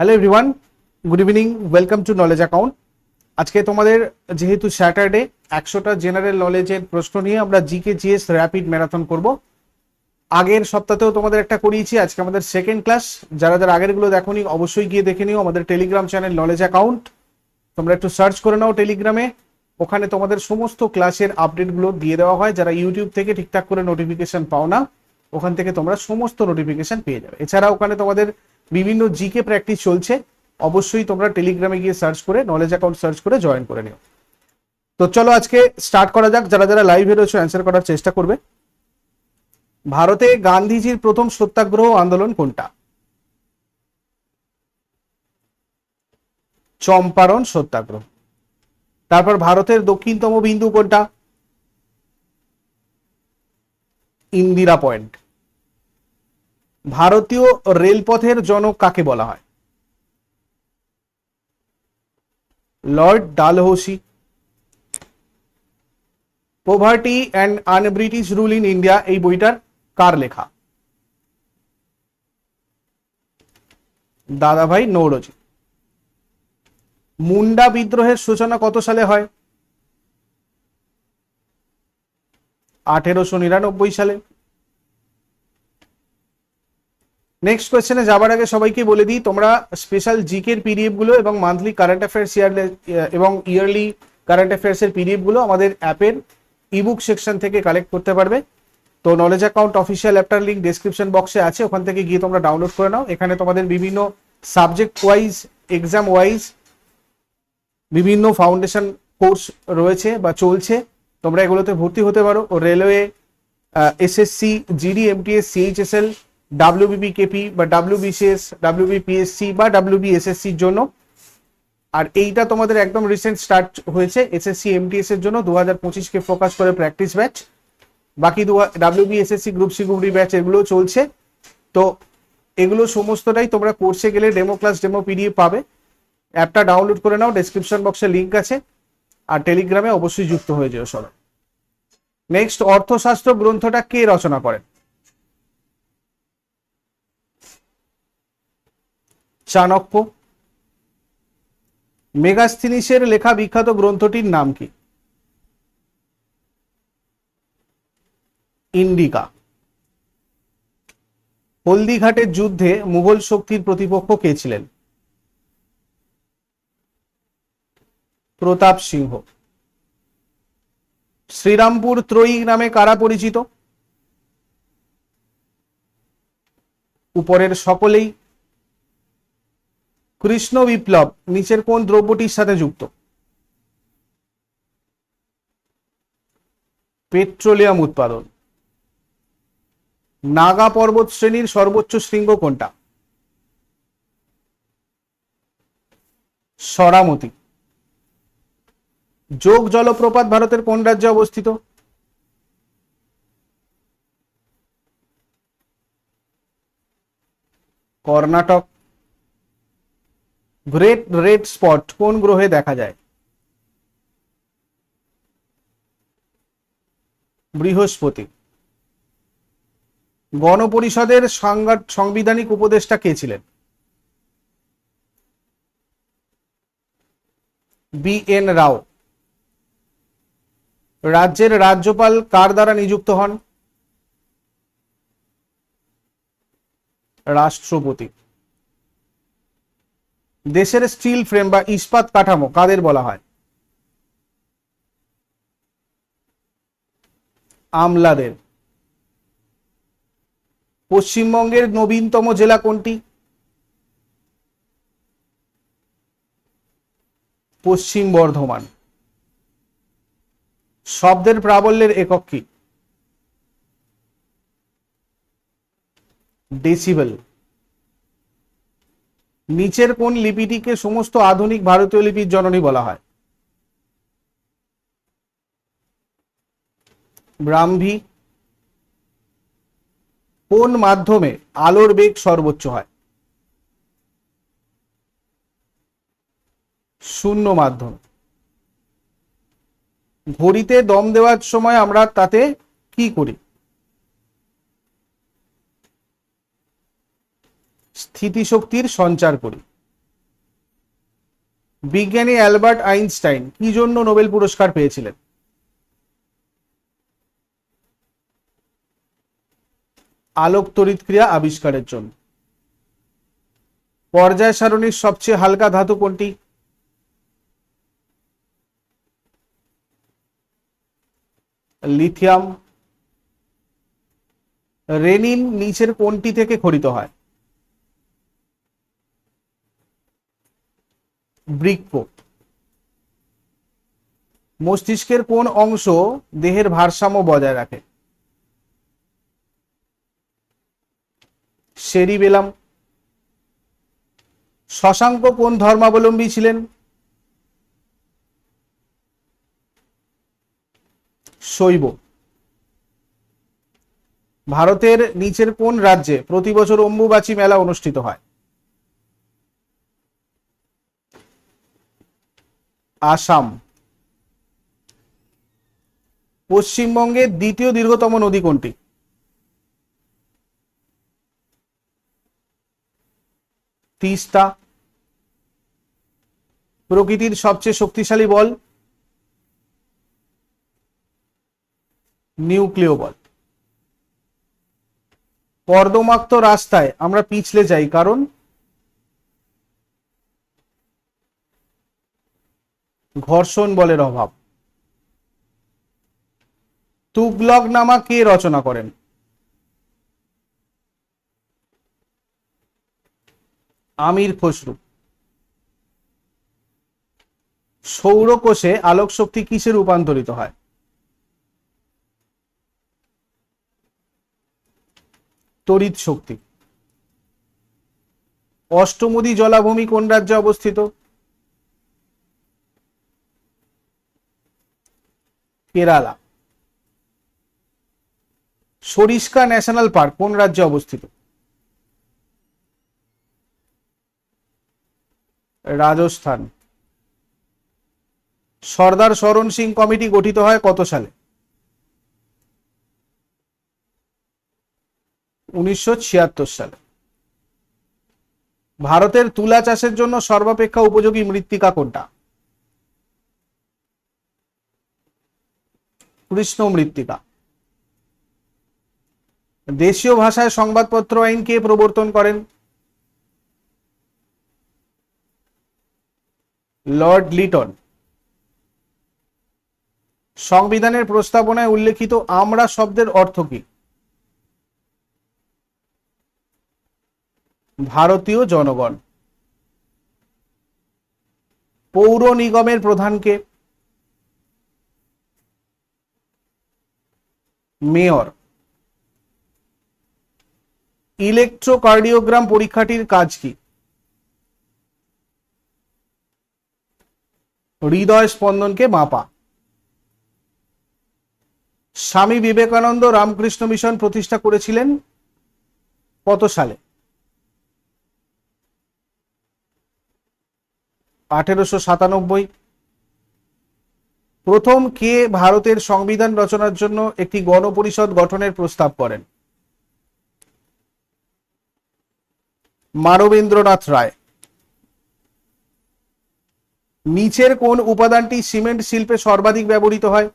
Hello everyone good evening welcome to Knowledge Account আজকে তোমাদের যেহেতু স্যাটারডে একশোটা জেনারেল নলেজের প্রশ্ন নিয়ে আমরা জিকে জিএস র্যাপিড ম্যারাথন করব। আগের সপ্তাহেও তোমাদের একটা করিয়েছি, আজকে আমাদের সেকেন্ড ক্লাস যারা যারা আগেরগুলো দেখোনি, অবশ্যই গিয়ে দেখে নিও আমাদের টেলিগ্রাম চ্যানেল নলেজ অ্যাকাউন্ট তোমরা একটু সার্চ করে নাও টেলিগ্রামে ওখানে তোমাদের সমস্ত ক্লাসের আপডেটগুলো দিয়ে দেওয়া হয়। যারা ইউটিউব থেকে ঠিকঠাক করে নোটিফিকেশন পাও না, ওখান থেকে তোমরা সমস্ত নোটিফিকেশন পেয়ে যাবে। এছাড়া ওখানে তোমাদের বিভিন্ন জিকে প্র্যাকটিস চলছে, অবশ্যই তোমরা টেলিগ্রামে গিয়ে সার্চ করে নলেজ অ্যাকাউন্ট সার্চ করে জয়েন করে নিও। তো চলো আজকে স্টার্ট করা যাক, যারা যারা লাইভে রয়েছে অ্যান্সার করার চেষ্টা করবে। ভারতে গান্ধীজির প্রথম সত্যাগ্রহ আন্দোলন কোনটা? চম্পারণ সত্যাগ্রহ। তারপর ভারতের দক্ষিণতম বিন্দু কোনটা? ইন্দিরা পয়েন্ট। ভারতীয় রেলপথের জনক কাকে বলা হয়? Lord Dalhousie, poverty and unBritish rule in India, এই বইটার কার লেখা? দাদাভাই নৌরজি। মুন্ডা বিদ্রোহের সূচনা কত সালে হয়? আঠেরোশো নিরানব্বই সালে। নেক্সট কোয়েশ্চেনে যাবার আগে সবাইকে বলে দিই, তোমরা স্পেশাল জিকের পিডিএফগুলো এবং মান্থলি কারেন্ট অ্যাফেয়ার্স ইয়ার এবং ইয়ারলি কারেন্ট অ্যাফেয়ার্স এর পিডিএফগুলো আমাদের অ্যাপের ইবুক সেকশন থেকে কালেক্ট করতে পারবে। তো নলেজ অ্যাকাউন্ট অফিসিয়াল অ্যাপটার লিঙ্ক ডেসক্রিপশন বক্সে আছে, ওখান থেকে গিয়ে তোমরা ডাউনলোড করে নাও। এখানে তোমাদের বিভিন্ন সাবজেক্ট ওয়াইজ এক্সাম ওয়াইজ বিভিন্ন ফাউন্ডেশন কোর্স রয়েছে বা চলছে। তোমরা এগুলোতে ভর্তি হতে পারো। Railway SSC GD MTS CHSL WBP KP বা ডাব্লিউবিসিএস ডাব্লিউবিপিএসসি বা ডাব্লিউবিএসএসসির জন্য। আর এইটা তোমাদের একদম রিসেন্ট স্টার্ট হয়েছে এসএসসি এমটিএস এর জন্য, দু হাজার পঁচিশকে ফোকাস করে প্র্যাকটিস ব্যাচ বাকি দু WBSSC group C group D batch এগুলো চলছে। তো এগুলো সমস্তটাই তোমরা কোর্সে গেলে ডেমো ক্লাস ডেমো পিডিএফ পাবে। অ্যাপটা ডাউনলোড করে নাও ডেসক্রিপশন বক্সে লিঙ্ক আছে। আর টেলিগ্রামে অবশ্যই যুক্ত হয়ে যেও সবাই। নেক্সট অর্থশাস্ত্র গ্রন্থটা কে রচনা করেন? চাণক্য। মেগাস্থিনিসের লেখা বিখ্যাত গ্রন্থটির নাম কি? ইন্ডিকা। হলদিঘাটের যুদ্ধে মুঘল শক্তির প্রতিপক্ষ কে ছিলেন? প্রতাপ সিংহ। শ্রীরামপুর ত্রয়ী নামে কারা পরিচিত? উপরের সকলেই কৃষ্ণ বিপ্লব নিচের কোন দ্রব্যটির সাথে যুক্ত? পেট্রোলিয়াম উৎপাদন। নাগা পর্বত শ্রেণির সর্বোচ্চ শৃঙ্গ কোনটা? সরামতি। যোগ জলপ্রপাত ভারতের কোন রাজ্যে অবস্থিত? কর্ণাটক। গ্রেট রেড স্পট কোন গ্রহে দেখা যায়? বৃহস্পতি। গণপরিষদের সাংবিধানিক উপদেষ্টা কে ছিলেন? B N Rao. রাজ্যের রাজ্যপাল কার দ্বারা নিযুক্ত হন? রাষ্ট্রপতি। দেশের স্টিল ফ্রেম বা ইস্পাত কাঠামো কাদের বলা হয়? আমলাদের। পশ্চিমবঙ্গের নবীনতম জেলা কোনটি? পশ্চিম বর্ধমান। শব্দের প্রাবল্যের একক কি? ডেসিবেল নিচের কোন লিপিটিকে সমস্ত আধুনিক ভারতীয় লিপির জননী বলা হয়? ব্রাহ্মী। কোন মাধ্যমে আলোর বেগ সর্বোচ্চ হয়? শূন্য মাধ্যম। ঘড়িতে দম দেওয়ার সময় আমরা তাতে কি করি? স্থিতিশক্তির সঞ্চার করি। বিজ্ঞানী অ্যালবার্ট আইনস্টাইন কি জন্য নোবেল পুরস্কার পেয়েছিলেন? আলোক তড়িৎ ক্রিয়া আবিষ্কারের জন্য। পর্যায় সারণীর সবচেয়ে হালকা ধাতু কোনটি? লিথিয়াম। রেনিন নিচের কোনটি থেকে খরিত হয়? বৃক্ক মস্তিষ্কের কোন অংশ দেহের ভারসাম্য বজায় রাখে? সেরিবেলাম শশাঙ্ক কোন ধর্মাবলম্বী ছিলেন? শৈব। ভারতের নিচের কোন রাজ্যে প্রতি বছর অম্বুবাচী মেলা অনুষ্ঠিত হয়? আসাম। পশ্চিমবঙ্গের দ্বিতীয় দীর্ঘতম নদী কোনটি? তিস্তা। প্রকৃতির সবচেয়ে শক্তিশালী বল নিউক্লিয় বল। কর্দমাক্ত রাস্তায় আমরা পিছলে যাই, কারণ ঘর্ষণ বলের অভাব। তুগলক নামা কে রচনা করেন? আমির খসরু। সৌরকোষে আলোক শক্তি কিসে রূপান্তরিত হয়? তড়িৎ শক্তি। অষ্টমদী জলাভূমি কোন রাজ্যে অবস্থিত? কেরালা। সরিস্কা ন্যাশনাল পার্ক, কোন রাজ্যে অবস্থিত? রাজস্থান। সর্দার শরণ সিং কমিটি গঠিত হয় কত সালে? উনিশশো ছিয়াত্তর সালে। ভারতের তুলা চাষের জন্য সর্বাপেক্ষা উপযোগী মৃত্তিকা কোনটা? কৃষ্ণ মৃত্তিকা। দেশীয় ভাষায় সংবাদপত্র আইন কে প্রবর্তন করেন? Lord Lytton. সংবিধানের প্রস্তাবনায় উল্লেখিত আমরা শব্দের অর্থ কি? ভারতীয় জনগণ। পৌর নিগমের প্রধানকে মেয়র। ইলেকট্রোকার্ডিওগ্রাম পরীক্ষাটির কাজ কি? হৃদয় স্পন্দনকে মাপা। স্বামী বিবেকানন্দ রামকৃষ্ণ মিশন প্রতিষ্ঠা করেছিলেন কত সালে? আঠেরোশো সাতানব্বই প্রথম কে ভারতের সংবিধান রচনার জন্য একটি গণপরিষদ গঠনের প্রস্তাব করেন? মানবেন্দ্রনাথ রায়। নিচের কোন উপাদানটি সিমেন্ট শিল্পে সর্বাধিক ব্যবহৃত হয়?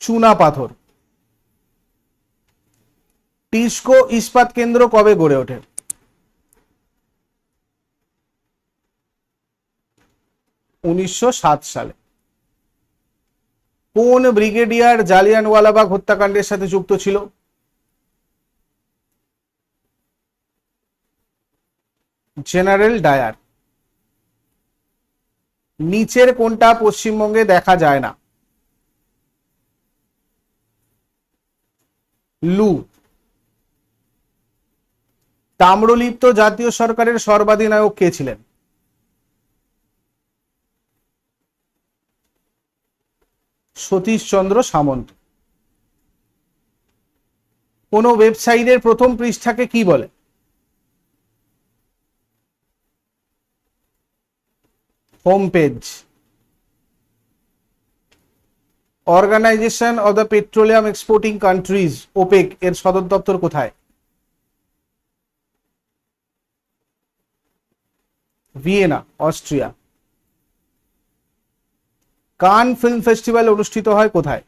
চুনা পাথর। টিস্কো ইস্পাত কেন্দ্র কবে গড়ে ওঠে? উনিশশো সাত সালে। কোন ব্রিগেডিয়ার জালিয়ানওয়ালাবাগ হত্যাকাণ্ডের সাথে যুক্ত ছিল? General Dyer. নিচের কোনটা পশ্চিমবঙ্গে দেখা যায় না? লু। তাম্রলিপ্ত জাতীয় সরকারের সর্বাধিনায়ক কে ছিলেন? সতীশচন্দ্র সামন্ত। কোন ওয়েবসাইটের প্রথম পৃষ্ঠাকে কি বলে? Home page. Organisation of the petroleum exporting countries, OPEC, এর সদর দপ্তর কোথায়? Vienna, Austria. Cannes film festival অনুষ্ঠিত হয় কোথায়?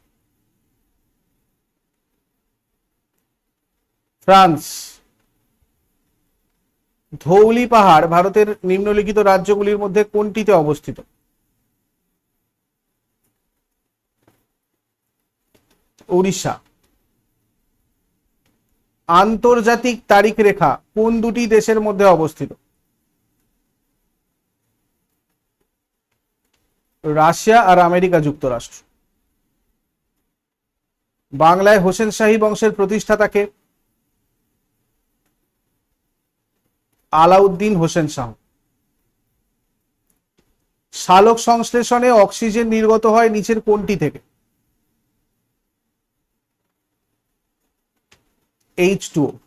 ফ্রান্স। ধৌলি পাহাড় ভারতের নিম্নলিখিত রাজ্যগুলির মধ্যে কোনটিতে অবস্থিত? উড়িষ্যা আন্তর্জাতিক তারিখ রেখা কোন দুটি দেশের মধ্যে অবস্থিত? রাশিয়া আর আমেরিকা যুক্তরাষ্ট্র। বাংলায় হোসেন শাহী বংশের প্রতিষ্ঠাতাকে আলাউদ্দিন হোসেন শাহ। সালোক সংশ্লেষণে অক্সিজেন নির্গত হয় নিচের কোনটি থেকে। এইচ টু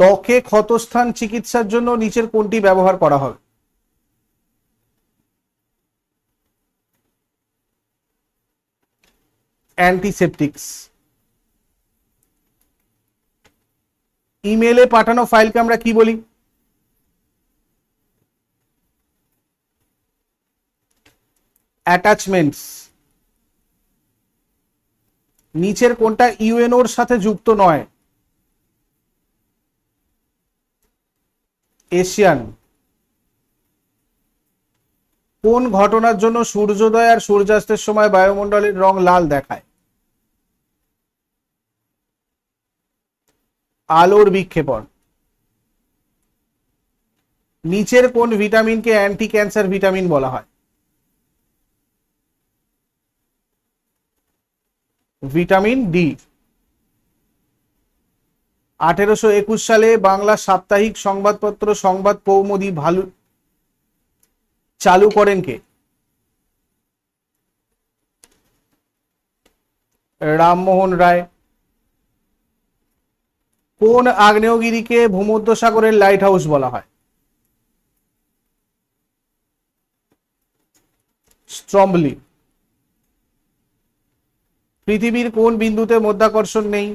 ত্বকে ক্ষতস্থান চিকিৎসার জন্য নিচের কোনটি ব্যবহার করা হবে? অ্যান্টিসেপটিক্স। ইমেলে পাঠানো ফাইলকে আমরা কি বলি? অ্যাটাচমেন্টস। নিচের কোনটা ইউএনওর সাথে যুক্ত নয়? এশিয়ান। কোন ঘটনার জন্য সূর্যোদয় আর সূর্যাস্তের সময় বায়ুমণ্ডলের রং লাল দেখায়? আলোর বিক্ষেপণ। নিচের কোন ভিটামিনকে অ্যান্টি ক্যান্সার ভিটামিন বলা হয়? Vitamin D. আঠেরোশো একুশ সালে বাংলা সাপ্তাহিক সংবাদপত্র সংবাদ কৌমুদি ভালু চালু করেন কে? রামমোহন রায়। কোন আগ্নেয়গিরিকে ভূমধ্যসাগরের লাইট হাউস বলা হয়? স্ট্রম্বলি। পৃথিবীর কোন বিন্দুতে মধ্যাকর্ষণ নেই?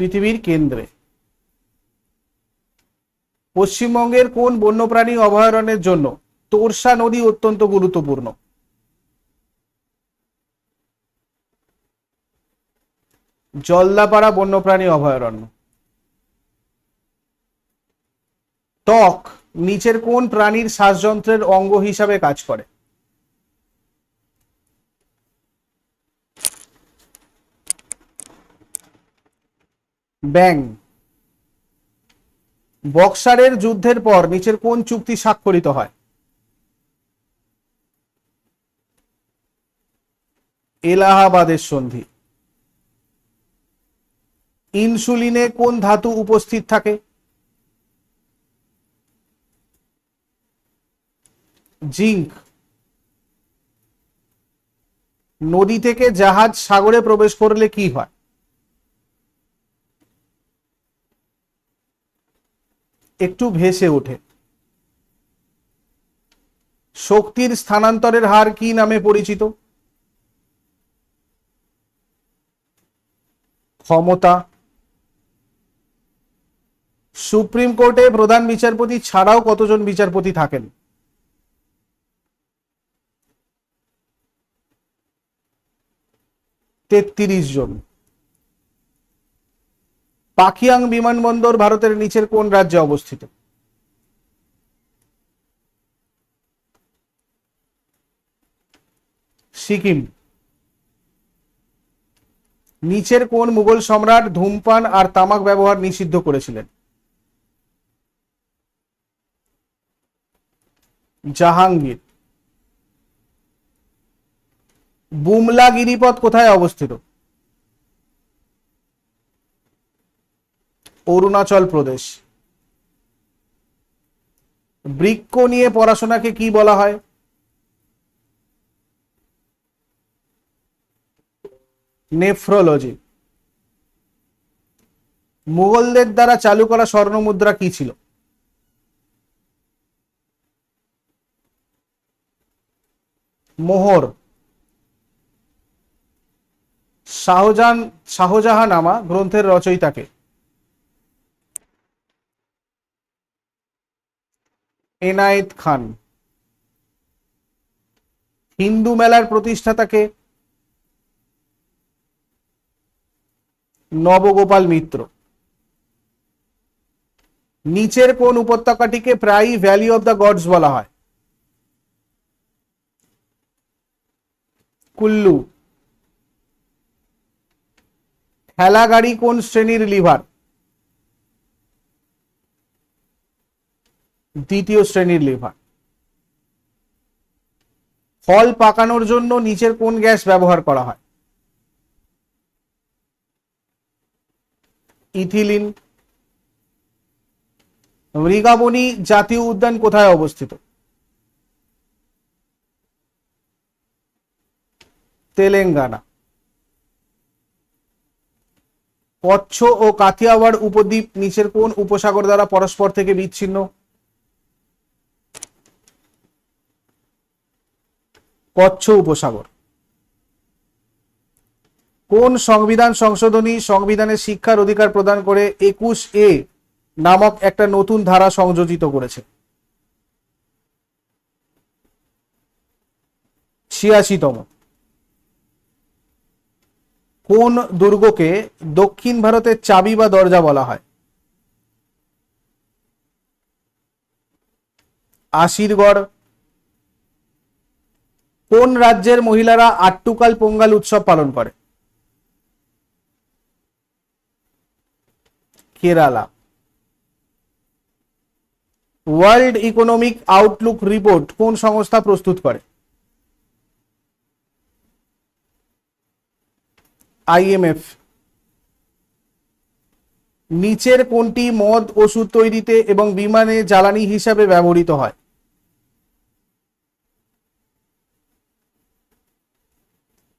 পৃথিবীর কেন্দ্রে। পশ্চিমবঙ্গের কোন বন্যপ্রাণী অভয়ারণ্যের জন্য তোরসা নদী অত্যন্ত গুরুত্বপূর্ণ? জলদাপাড়া বন্যপ্রাণী অভয়ারণ্য। ত্বক, নিচের কোন প্রাণীর শ্বাসযন্ত্রের অঙ্গ হিসাবে কাজ করে? ব্যাং। বক্সারের যুদ্ধের পর নিচের কোন চুক্তি স্বাক্ষরিত হয়? এলাহাবাদের সন্ধি। ইনসুলিনে কোন ধাতু উপস্থিত থাকে? জিঙ্ক। নদী থেকে জাহাজ সাগরে প্রবেশ করলে কি হয়? একটু ভেসে ওঠে। শক্তির স্থানান্তরের হার কি নামে পরিচিত? ক্ষমতা। সুপ্রিম কোর্টে প্রধান বিচারপতি ছাড়াও কতজন বিচারপতি থাকেন? তেত্রিশ জন। পাকিয়াং বিমানবন্দর ভারতের নিচের কোন রাজ্যে অবস্থিত? সিকিম। নিচের কোন মুঘল সম্রাট ধূমপান আর তামাক ব্যবহার নিষিদ্ধ করেছিলেন? জাহাঙ্গীর। বুমলা গিরিপথ কোথায় অবস্থিত? অরুণাচল প্রদেশ। বৃক্ষ নিয়ে পড়াশোনাকে কি বলা হয়? নেফ্রোলজি। মুঘলদের দ্বারা চালু করা স্বর্ণ মুদ্রা কি ছিল? মোহর। শাহজাহান শাহজাহানামা গ্রন্থের রচয়িতাকে। এনায়েত খান। হিন্দু মেলার প্রতিষ্ঠাতাকে নবগোপাল মিত্র। নিচের কোন উপত্যকাটিকে প্রায়ই ভ্যালি অফ দ্য গডস বলা হয়। কুল্লু। ঠেলা গাড়ি কোন শ্রেণির লিভার? দ্বিতীয় শ্রেণির লিভার। ফল পাকানোর জন্য নিচের কোন গ্যাস ব্যবহার করা হয়? ইথিলিন। মৃগাবনী জাতীয় উদ্যান কোথায় অবস্থিত? তেলেঙ্গানা। কচ্ছ ও কাথিয়াওয়াড় উপদ্বীপ নিচের কোন উপসাগর দ্বারা পরস্পর থেকে বিচ্ছিন্ন? কচ্ছ উপসাগর। কোন সংবিধান সংশোধনী সংবিধানের শিক্ষার অধিকার প্রদান করে একুশ এ নামক একটা নতুন ধারা সংযোজিত করেছে? ছিয়াশিতম। কোন দুর্গকে দক্ষিণ ভারতের চাবি বা দরজা বলা হয়? আশিরগড় কোন রাজ্যের মহিলারা আট্টুকাল পোঙ্গাল উৎসব পালন করে? Kerala. World Economic Outlook report কোন সংস্থা প্রস্তুত করে? আইএমএফ নিচের কোনটি মদ ওষুধ তৈরিতে এবং বিমানে জ্বালানি হিসাবে ব্যবহৃত হয়?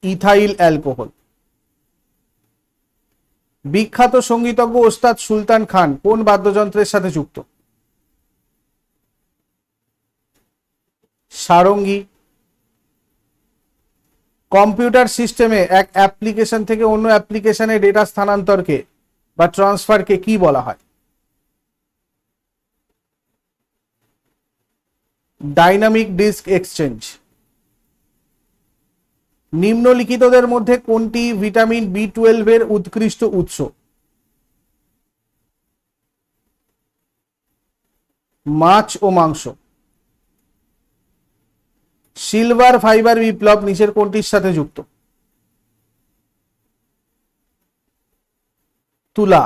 Ethyl alcohol. বিখ্যাত সঙ্গীতজ্ঞ ওস্তাদ সুলতান খান কোন বাদ্যযন্ত্রের সাথে যুক্ত? সারঙ্গী। কম্পিউটার সিস্টেমে এক অ্যাপ্লিকেশন থেকে অন্য অ্যাপ্লিকেশনে ডেটা স্থানান্তরকে বা ট্রান্সফারকে কি বলা হয়? Dynamic disk exchange. নিম্নলিখিতদের মধ্যে কোনটি ভিটামিন বি টুয়েলভের উৎকৃষ্ট উৎস? মাছ ও মাংস। সিলভার ফাইবার বিপ্লব নিচের কোনটির সাথে যুক্ত? তুলা।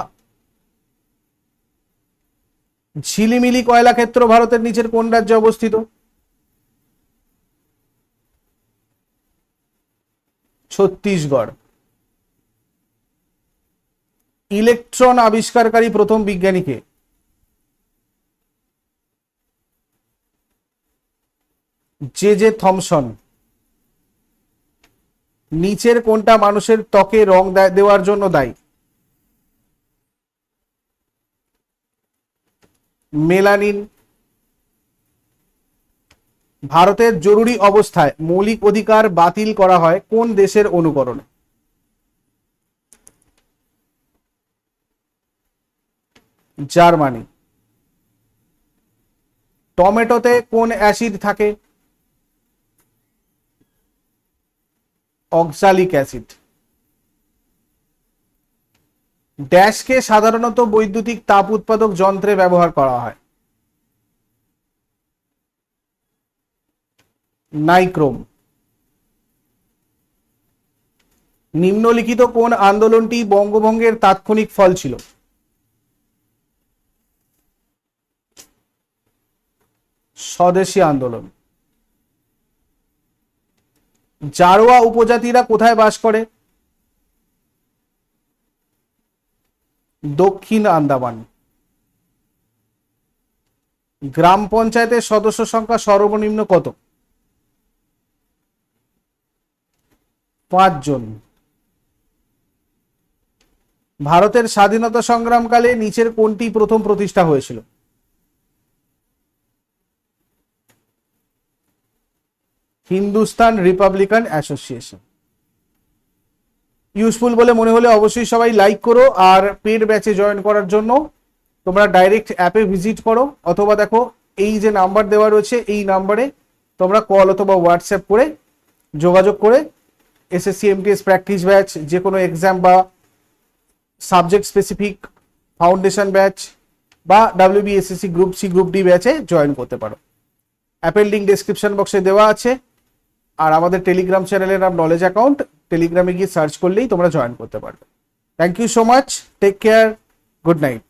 ঝিলিমিলি কয়লা ক্ষেত্র ভারতের নিচের কোন রাজ্যে অবস্থিত? ছত্তিশগড়। ইলেকট্রন আবিষ্কারকারী প্রথম বিজ্ঞানীকে জে জে থমসন। নিচের কোনটা মানুষের ত্বকে রং দেওয়ার জন্য দায়ী? মেলানিন ভারতের জরুরি অবস্থায় মৌলিক অধিকার বাতিল করা হয় কোন দেশের অনুকরণে? জার্মানি। টমেটোতে কোন অ্যাসিড থাকে? Oxalic acid. ড্যাশকে সাধারণত বৈদ্যুতিক তাপ উৎপাদক যন্ত্রে ব্যবহার করা হয়। নাইক্রোম। নিম্নলিখিত কোন আন্দোলনটি বঙ্গভঙ্গের তাৎক্ষণিক ফল ছিল? স্বদেশী আন্দোলন। জারোয়া উপজাতিরা কোথায় বাস করে? দক্ষিণ আন্দামান। গ্রাম পঞ্চায়েতের সদস্য সংখ্যা সর্বনিম্ন কত? পাঁচজন। ভারতের স্বাধীনতা সংগ্রামকালে নিচের কোনটি প্রথম প্রতিষ্ঠা হয়েছিল? Hindustan Republican association. ইউজফুল বলে মনে হলে অবশ্যই সবাই লাইক করো আর পেড ব্যাচে জয়েন করার জন্য তোমরা ডাইরেক্ট অ্যাপে ভিজিট করো অথবা দেখো এই যে নাম্বার দেওয়া রয়েছে, এই নাম্বারে তোমরা কল অথবা হোয়াটসঅ্যাপ করে যোগাযোগ করে এসএসসি এমটিএস প্র্যাকটিস ব্যাচ যে কোনো এক্সাম বা সাবজেক্ট স্পেসিফিক ফাউন্ডেশন ব্যাচ বা WBSSC group C group D ব্যাচে জয়েন করতে পারো। অ্যাপের লিঙ্ক ডেসক্রিপশন বক্সে দেওয়া আছে। আর আমাদের টেলিগ্রাম চ্যানেলের নাম নলেজ অ্যাকাউন্ট টেলিগ্রামে গিয়ে সার্চ করলেই তোমরা জয়েন করতে পারবে। Thank you so much take care good night